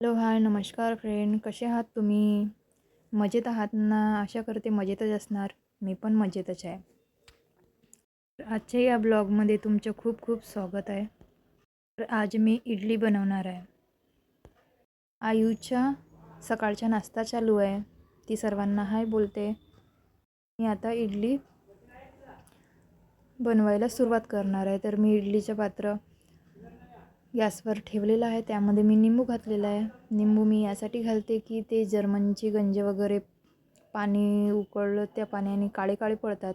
Hello hi नमस्कार friend कसे आहात तुम्ही? मजेत आहात ना? आशा करते मजेतच असणार. मी पण मजेतच आहे. आजच्या या ब्लॉगमध्ये तुमचं खूप खूप स्वागत आहे. तर आज मी इडली बनवणार आहे. आयूच्या सकाळचा नाश्ता चालू आहे. ती सर्वांना हाय बोलते. मी आता इडली बनवायला सुरुवात करणार आहे. तर मी इडलीचं पात्र गॅसवर ठेवलेलं आहे. त्यामध्ये मी निंबू घातलेला आहे. निंबू मी यासाठी घालते की ते जर्मनची गंज वगैरे पाणी उकळलं त्या पाण्याने काळे काळे पडतात.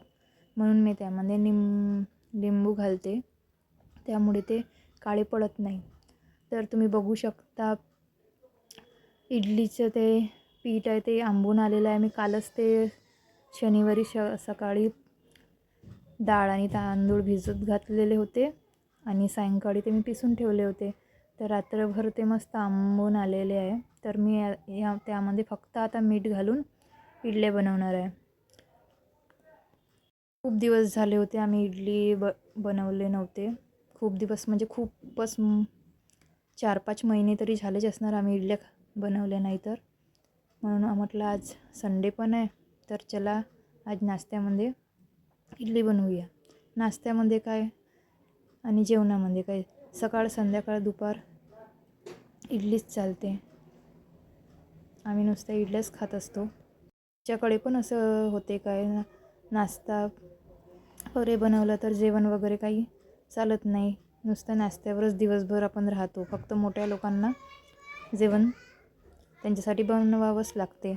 म्हणून मी त्यामध्ये निं लिंबू घालते. त्यामुळे ते काळे पडत नाही. तर तुम्ही बघू शकता इडलीचं ते पीठ आहे ते आंबून आलेलं आहे. मी कालच ते शनिवारी श सकाळी डाळ आणि तांदूळ भिजत घातलेले होते. आणि सायंकाळी ते मी पिसून ठेवले होते. तर रात्रभर ते मस्त आंबून आलेले आहे. तर मी या या- त्यामध्ये फक्त आता मीठ घालून इडल्या बनवणार आहे. खूप दिवस झाले होते आम्ही इडली ब बनवले नव्हते. खूप दिवस म्हणजे खूपच चार पाच महिने तरी झालेच असणार आम्ही इडल्या बनवल्या नाही तर. म्हणून म्हटलं आज संडे पण आहे. तर चला आज नाश्त्यामध्ये इडली बनवूया. नाश्त्यामध्ये काय? आणि जेवणामध्ये काय सकाळ संध्याकाळ दुपार इडलीच चालते. आम्ही नुसत्या इडल्याच खात असतो. त्याच्याकडे पण असं होते काय ना नाश्ता वगैरे बनवलं तर जेवण वगैरे काही चालत नाही. नुसतं नाश्त्यावरच दिवसभर आपण राहतो. फक्त मोठ्या लोकांना जेवण त्यांच्यासाठी बनवावंच लागते.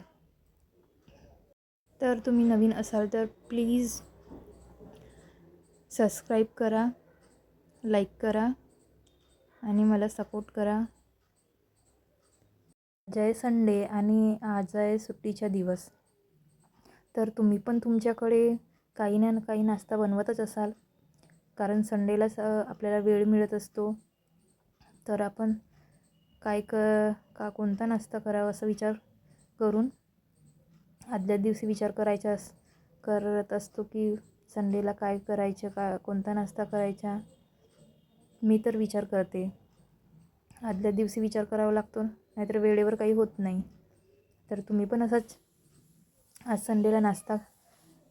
तर तुम्ही नवीन असाल तर प्लीज सबस्क्राईब करा. लाईक करा आणि मला सपोर्ट करा. आज आहे संडे आणि आज आहे सुट्टीचा दिवस. तर तुम्ही पण तुमच्याकडे काही ना काही नाश्ता बनवतच असाल. कारण संडेलाच आपल्याला वेळ मिळत असतो. तर आपण काय क का कोणता नाश्ता करावा असा विचार करून आदल्या दिवशी विचार करायचा अस करत असतो की संडेला काय करायचं का कोणता नाश्ता करायचा. मी तर विचार करते. आदल्या दिवशी विचार करावा लागतो नाहीतर वेळेवर काही होत नाही. तर तुम्ही पण असंच आज संडेला नाश्ता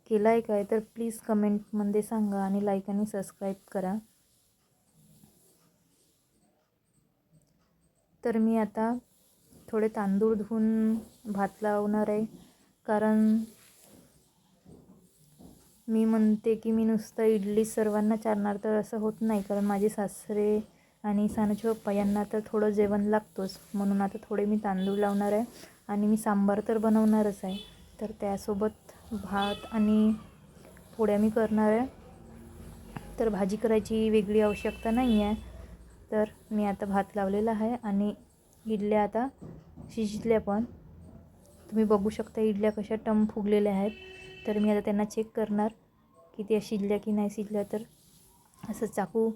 केला आहे काय? तर प्लीज कमेंटमध्ये सांगा आणि लाईक आणि सबस्क्राईब करा. तर मी आता थोडे तांदूळ धुवून भात लावणार आहे. कारण मी म्हणते की मी नुसतं इडली सर्वांना चारणार तर असं होत नाही कारण माझे सासरे आणि सानाचे पप्पा यांना तर थोडं जेवण लागतोच. म्हणून आता थोडे मी तांदूळ लावणार आहे आणि मी सांबार तर बनवणारच आहे. तर त्यासोबत भात आणि पोळ्या मी करणार आहे. तर भाजी करायची वेगळी आवश्यकता नाही आहे. तर मी आता भात लावलेला आहे आणि इडल्या आता शिजल्या पण. तुम्ही बघू शकता इडल्या कशा टम फुगलेल्या आहेत. तर मी आता त्यांना चेक करणार की त्या शिजल्या की नाही शिजल्या तर. असं चाकू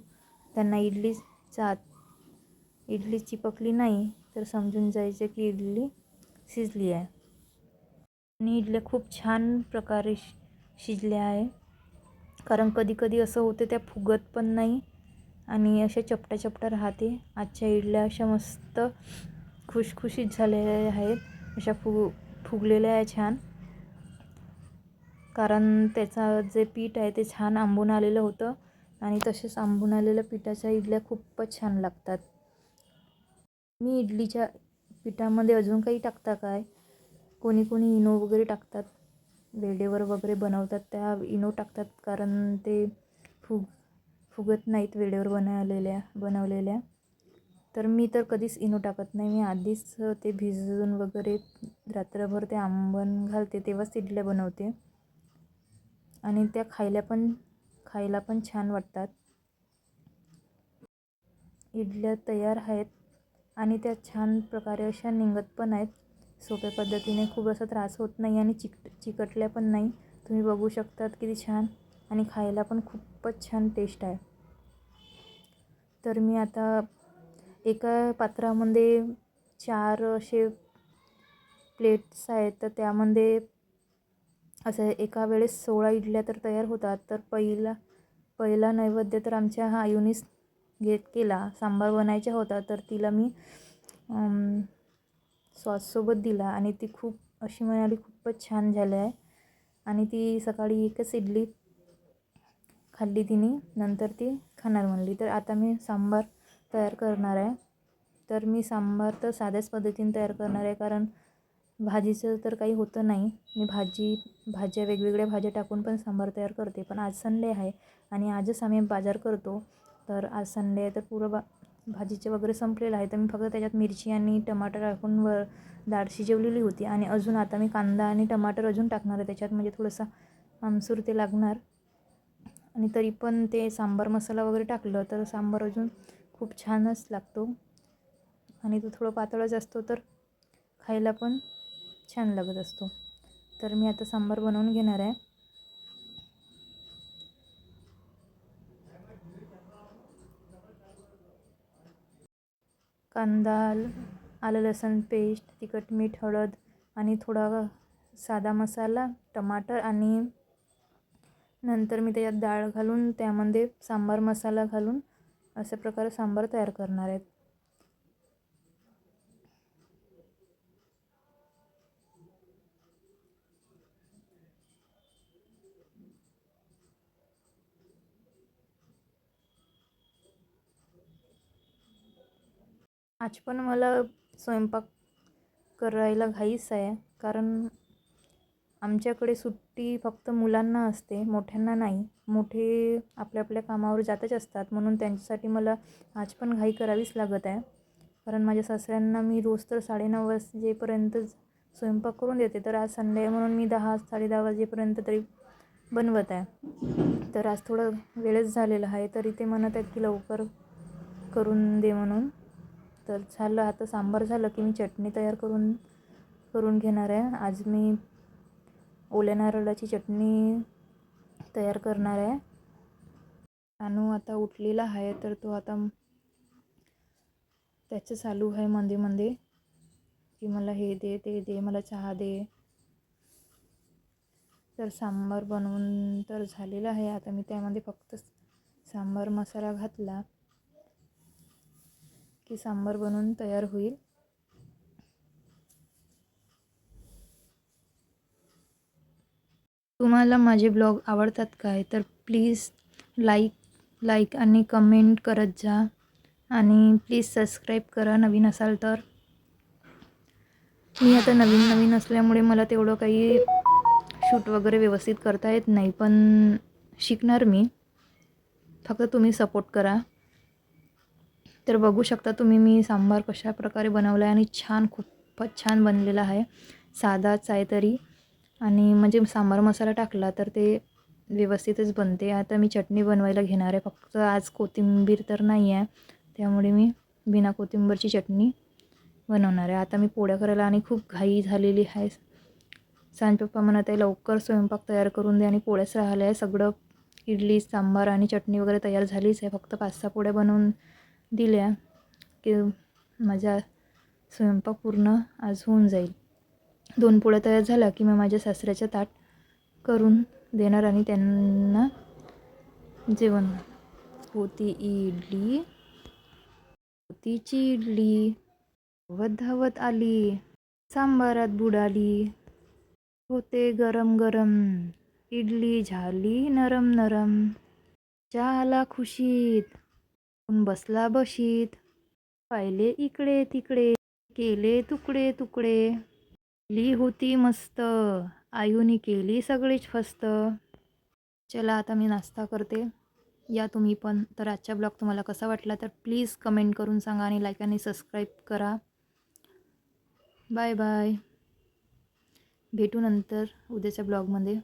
त्यांना इडली चात इडली चिपकली नाही तर समजून जायचं की इडली शिजली आहे. आणि इडल्या खूप छान प्रकारे शि शिजल्या आहे. कारण कधी कधी असं होते त्या फुगत पण नाही आणि अशा चपटा चपटा राहते. आजच्या इडल्या अशा मस्त खुशखुशीत झालेल्या आहेत. अशा फुग फुगलेल्या आहे छान. कारण त्याचा जे पीठ आहे ते छान आंबून आलेलं होतं आणि तसेच आंबून आलेल्या पिठाच्या इडल्या खूपच छान लागतात. मी इडलीच्या पिठामध्ये अजून काही टाकता काय? कोणी कोणी इनो वगैरे टाकतात? वेळेवर वगैरे बनवतात त्या इनो टाकतात कारण ते फुग फुगत नाहीत वेळेवर बनवलेल्या बनवलेल्या. तर मी तर कधीच इनो टाकत नाही. मी आधीच ते भिजून वगैरे रात्रभर ते आंबण घालते तेव्हाच इडल्या बनवते. आणि त्या खायला पण खायला पण छान वाटतात. इडल्या तयार आहेत आणि त्या छान प्रकारे अशा निघत पण आहेत. सोप्या पद्धतीने खूप असा त्रास होत नाही आणि चिकट चिकटल्या पण नाही. तुम्ही बघू शकतात किती छान आणि खायला पण खूपच छान टेस्ट आहे. तर मी आता एका पात्रामध्ये चार असे प्लेट्स आहेत. तर त्यामध्ये असं एका वेळेस सोळा इडल्या तर तयार होतात. तर पहिला पहिला नैवेद्य तर आमच्या हा आयुनीस घेत केला. सांबार बनायचा होता. तर तिला मी सॉससोबत दिला. आणि ती खूप अशी म्हणाली खूपच छान झालं आहे. आणि ती सकाळी एकच इडली खाल्ली तिने. नंतर ती खाणार म्हणली. तर आता मी सांबार तयार करणार आहे. तर मी सांबार तर साध्याच पद्धतीने तयार करणार आहे. कारण भाजीचं तर काही होतं नाही. मी भाजी भाज्या वेगवेगळ्या भाज्या टाकून पण सांबार तयार करते. पण आज संडे आहे आणि आजच आम्ही बाजार करतो. तर आज संडे आहे तर पुरं बा भाजीचे वगैरे संपलेलं आहे. तर मी फक्त त्याच्यात मिरची आणि टमाटर टाकून वर डाळ शिजवलेली होती. आणि अजून आता मी कांदा आणि टमाटर अजून टाकणार आहे. त्याच्यात म्हणजे थोडंसं आमसूर ते लागणार. आणि तरी पण ते सांबार मसाला वगैरे टाकलं तर सांबार अजून खूप छानच लागतो. आणि तो थोडं पातळच असतो तर खायला पण छान लागत असतो. तर मी आता सांबार बनवून घेणार आहे. कांदा आलं लसण पेस्ट तिखट मीठ हळद आणि थोडा साधा मसाला टमाटर आणि नंतर मी त्याच्यात डाळ घालून त्यामध्ये सांबार मसाला घालून अशा प्रकारे सांबार तयार करणार आहेत आज पण मला स्वयंपाक करायला घाईच आहे. कारण आमच्याकडे सुट्टी फक्त मुलांना असते मोठ्यांना नाही. मोठे आपल्या आपल्या कामावर जातच असतात. म्हणून त्यांच्यासाठी मला आज पण घाई करावीच लागत आहे. कारण माझ्या सासऱ्यांना मी रोज तर साडेनऊ वाजेपर्यंत स्वयंपाक करून देते. तर आज संडे आहे म्हणून मी दहा साडेदहा वाजेपर्यंत तरी बनवत आहे. तर आज थोडं वेळच झालेला आहे. तरी ते म्हणत आहेत की लवकर करून दे म्हणून. तर झालं आता सांबार झालं की मी चटणी तयार करून करून घेणार आहे. आज मी ओल्या नारळाची चटणी तयार करणार आहे. अनु आता उठलेला आहे तर तो आता त्याचं चालू आहे मध्ये मध्ये की मला हे दे ते दे मला चहा दे. तर सांबार बनवून तर झालेलं आहे. आता मी त्यामध्ये फक्त सांबार मसाला घातला. की सांबार बनवून तयार होईल. तुम्हाला माझे ब्लॉग आवडतात काय? तर प्लीज लाईक लाईक आणि कमेंट करत जा. आणि प्लीज सबस्क्राईब करा नवीन असाल तर. मी आता नवीन नवीन असल्यामुळे मला तेवढं काही शूट वगैरे व्यवस्थित करता येत नाही पण शिकणार मी. फक्त तुम्ही सपोर्ट करा. तर बघू शकता तुम्ही मी सांबार कशा प्रकारे बनवला आहे आणि छान खूपच छान बनलेला आहे. साधाच आहे तरी. आणि म्हणजे सांबार मसाला टाकला तर ते व्यवस्थितच बनते. आता मी चटणी बनवायला घेणार आहे. फक्त आज कोथिंबीर तर नाही आहे. त्यामुळे मी बिना कोथिंबीरची चटणी बनवणार आहे. आता मी पोळ्या करायला आणि खूप घाई झालेली आहे. सांज पप्पा म्हणत आहे लवकर स्वयंपाक तयार करून दे आणि पोळ्याच राहिल्या आहे सगळं इडली सांबार आणि चटणी वगैरे तयार झालीच आहे. फक्त पाच सहा पोळ्या बनवून दिल्या की माझा स्वयंपाक पूर्ण आज होऊन जाईल. दोन पोळ्या तयार झाल्या की मी माझ्या सासऱ्याच्या ताट करून देणार आणि त्यांना जेवण होती इडली होतीची इडली धावत धावत आली सांबारात बुडाली होते गरम गरम इडली झाली नरम नरम चहाला खुशीत बसला बशीत. पाहिले इकडे तिकडे केले तुकडे तुकडे. ली होती मस्त. आयुनी केली सगळीच फस्त. चला आता मी नाश्ता करते. या तुम्ही पण. तर आजचा ब्लॉग तुम्हाला कसा वाटला तर प्लीज कमेंट करून सांगा आणि लाईक आणि सबस्क्राईब करा. बाय बाय भेटू नंतर उद्याच्या ब्लॉगमध्ये.